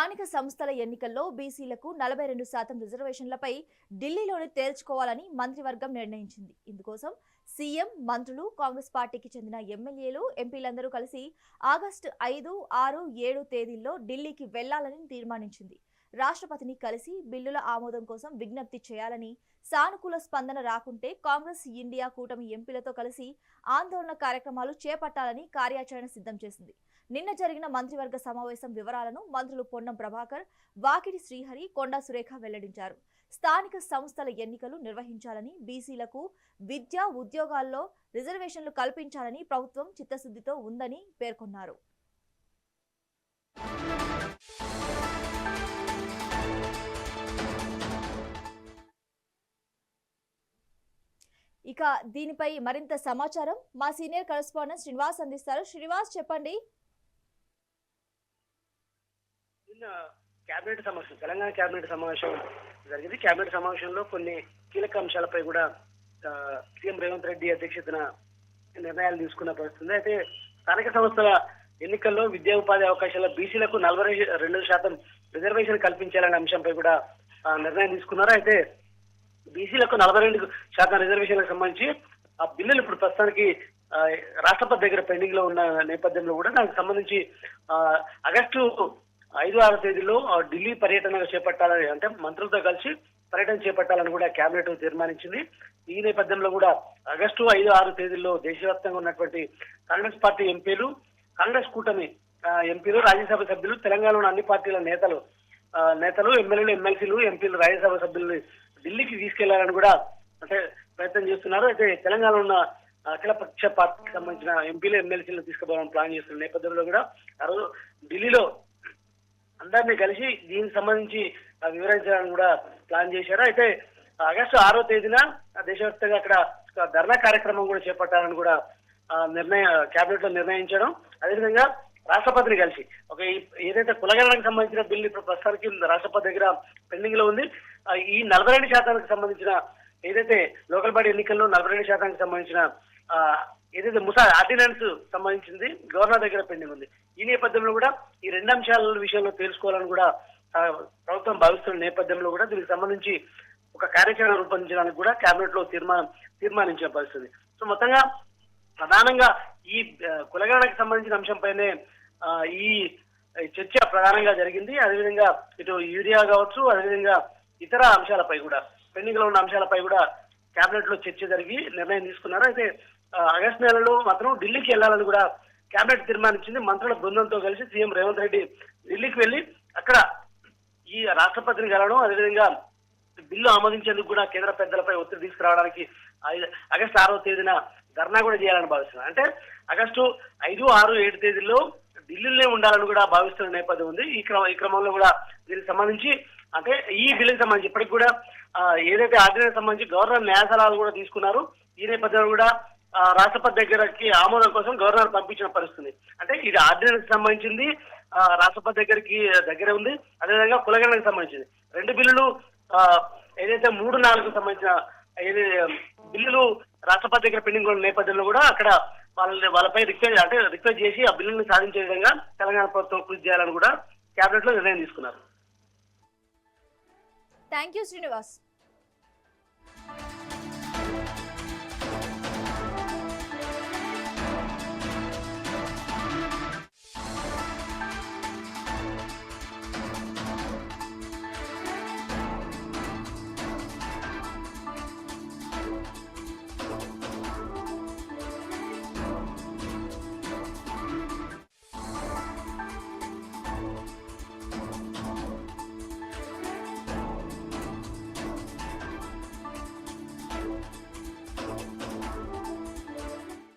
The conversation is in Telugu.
స్థానిక సంస్థల ఎన్నికల్లో బీసీలకు నలభై రెండు శాతం రిజర్వేషన్లపై ఢిల్లీలోనే తేల్చుకోవాలని మంత్రివర్గం నిర్ణయించింది. ఇందుకోసం సీఎం మంత్రులు కాంగ్రెస్ పార్టీకి చెందిన ఎమ్మెల్యేలు ఎంపీలందరూ కలిసి ఆగస్టు ఐదు ఆరు ఏడు తేదీల్లో ఢిల్లీకి వెళ్ళాలని తీర్మానించింది. రాష్ట్రపతిని కలిసి బిల్లుల ఆమోదం కోసం విజ్ఞప్తి చేయాలని సానుకూల స్పందన రాకుంటే కాంగ్రెస్ ఇండియా కూటమి ఎంపీలతో కలిసి ఆందోళన కార్యక్రమాలు చేపట్టాలని కార్యాచరణ సిద్ధం చేసింది. నిన్న జరిగిన మంత్రివర్గ సమావేశం వివరాలను మంత్రులు పొన్నం ప్రభాకర్ వాకిడి శ్రీహరి కొండా సురేఖ వెల్లడించారు. స్థానిక సంస్థల ఎన్నికలు నిర్వహించాలని బీసీలకు విద్య ఉద్యోగాల్లో రిజర్వేషన్లు కల్పించాలని ప్రభుత్వం చిత్తశుద్ధితో ఉందని పేర్కొన్నారు. ఇక దీనిపై మరింత సమాచారం మా సీనియర్ కరెస్పాండెంట్ శ్రీనివాస్ అందిస్తారు. శ్రీనివాస్ చెప్పండి. నిన్న కేబినెట్ సమావేశం తెలంగాణ కేబినెట్ సమావేశం జరిగింది. కేబినెట్ సమావేశంలో కొన్ని కీలక అంశాలపై కూడా సీఎం రేవంత్ రెడ్డి అధ్యక్షతన నిర్ణయాలు తీసుకున్న పరిస్థితి అయితే స్థానిక సంస్థల ఎన్నికల్లో విద్యా ఉపాధి అవకాశాల బీసీలకు నలభై రెండు శాతం రిజర్వేషన్ కల్పించాలనే అంశంపై కూడా నిర్ణయం తీసుకున్నారు. అయితే బీసీలకు నలభై రెండు శాతం రిజర్వేషన్లకు సంబంధించి ఆ బిల్లులు ఇప్పుడు ప్రస్తుతానికి రాష్ట్రపతి దగ్గర పెండింగ్లో ఉన్న నేపథ్యంలో కూడా దానికి సంబంధించి ఆగస్టు ఐదు ఆరు తేదీలో ఆ, ఢిల్లీ పర్యటన చేపట్టాలని అంటే మంత్రులతో కలిసి పర్యటన చేపట్టాలని కూడా కేబినెట్ తీర్మానించింది. ఈ నేపథ్యంలో కూడా ఆగస్టు ఐదు ఆరు తేదీల్లో దేశవ్యాప్తంగా ఉన్నటువంటి కాంగ్రెస్ పార్టీ ఎంపీలు కాంగ్రెస్ కూటమి ఎంపీలు రాజ్యసభ సభ్యులు తెలంగాణలోని అన్ని పార్టీల నేతలు నేతలు ఎమ్మెల్యేలు ఎమ్మెల్సీలు ఎంపీలు రాజ్యసభ సభ్యుల్ని ఢిల్లీకి తీసుకెళ్ళాలని కూడా అంటే ప్రయత్నం చేస్తున్నారు. అయితే తెలంగాణలో ఉన్న అఖిలపక్ష పార్టీకి సంబంధించిన ఎంపీలు ఎమ్మెల్సీలు తీసుకుపోవాలని ప్లాన్ చేస్తున్న నేపథ్యంలో కూడా ఆ రోజు ఢిల్లీలో అందరినీ కలిసి దీనికి సంబంధించి వివరించాలని కూడా ప్లాన్ చేశారు. అయితే ఆగస్టు ఆరో తేదీన దేశవ్యాప్తంగా అక్కడ ధర్నా కార్యక్రమం కూడా చేపట్టాలని కూడా నిర్ణయ కేబినెట్లో నిర్ణయించడం అదేవిధంగా రాష్ట్రపతిని కలిసి ఒక ఏదైతే కులగణనకు సంబంధించిన బిల్లు ఇప్పుడు ప్రస్తుతానికి రాష్ట్రపతి దగ్గర పెండింగ్లో ఉంది ఈ నలభై రెండు శాతానికి సంబంధించిన ఏదైతే లోకల్ బాడీ ఎన్నికల్లో నలభై రెండు శాతానికి సంబంధించిన ఏదైతే ముసా ఆర్డినెన్స్ సంబంధించింది గవర్నర్ దగ్గర పెండింగ్ ఉంది. ఈ నేపథ్యంలో కూడా ఈ రెండు అంశాల విషయంలో తెలుసుకోవాలని కూడా ప్రభుత్వం భావిస్తున్న నేపథ్యంలో కూడా దీనికి సంబంధించి ఒక కార్యాచరణ రూపొందించడానికి కూడా కేబినెట్లో తీర్మానం తీర్మానించే పరిస్థితి. సో మొత్తంగా ప్రధానంగా ఈ ఆ, సంబంధించిన అంశంపైనే ఈ చర్చ ప్రధానంగా జరిగింది. అదేవిధంగా ఇటు యూరియా కావచ్చు అదేవిధంగా ఇతర అంశాలపై కూడా పెండింగ్లో ఉన్న అంశాలపై కూడా కేబినెట్లో చర్చ జరిగి నిర్ణయం తీసుకున్నారు. అయితే ఆగస్టు నెలలో మాత్రం ఢిల్లీకి వెళ్ళాలని కూడా కేబినెట్ తీర్మానించింది. మంత్రుల బృందంతో కలిసి సీఎం రేవంత్ రెడ్డి ఢిల్లీకి వెళ్ళి అక్కడ ఈ రాష్ట్రపతిని కలవడం అదేవిధంగా బిల్లు ఆమోదించేందుకు కూడా కేంద్ర పెద్దలపై ఒత్తిడి తీసుకురావడానికి ఆగస్టు ఆరో తేదీన ధర్నా కూడా చేయాలని భావిస్తున్నారు. అంటే ఆగస్టు ఐదు ఆరు ఏడు తేదీల్లో ఢిల్లీలోనే ఉండాలని కూడా భావిస్తున్న నేపథ్యం ఉంది. ఈ క్రమ ఈ క్రమంలో కూడా దీనికి సంబంధించి అంటే ఈ బిల్లుకి సంబంధించి ఇప్పటికి కూడా ఏదైతే ఆర్డినెన్స్ సంబంధించి గవర్నర్ న్యాయసలహాలు కూడా తీసుకున్నారు. ఈ నేపథ్యంలో కూడా రాష్ట్రపతి దగ్గరకి ఆమోదం కోసం గవర్నర్ పంపించిన పరిస్థితి. అంటే ఇది ఆర్డినెన్స్ సంబంధించింది రాష్ట్రపతి దగ్గరికి దగ్గర ఉంది. అదేవిధంగా కులగణకు సంబంధించింది. రెండు బిల్లులు ఏదైతే మూడు నాలుగు సంబంధించిన ఏది బిల్లులు రాష్ట్రపతి దగ్గర పెండింగ్ ఉన్న నేపథ్యంలో కూడా అక్కడ వాళ్ళ వాళ్ళపై రిక్వెస్ట్ అంటే రిక్వెస్ట్ చేసి ఆ బిల్లుని సాధించే విధంగా తెలంగాణ ప్రభుత్వం కృషి చేయాలని కూడా కేబినెట్లో నిర్ణయం తీసుకున్నారు. Thank you Srinivas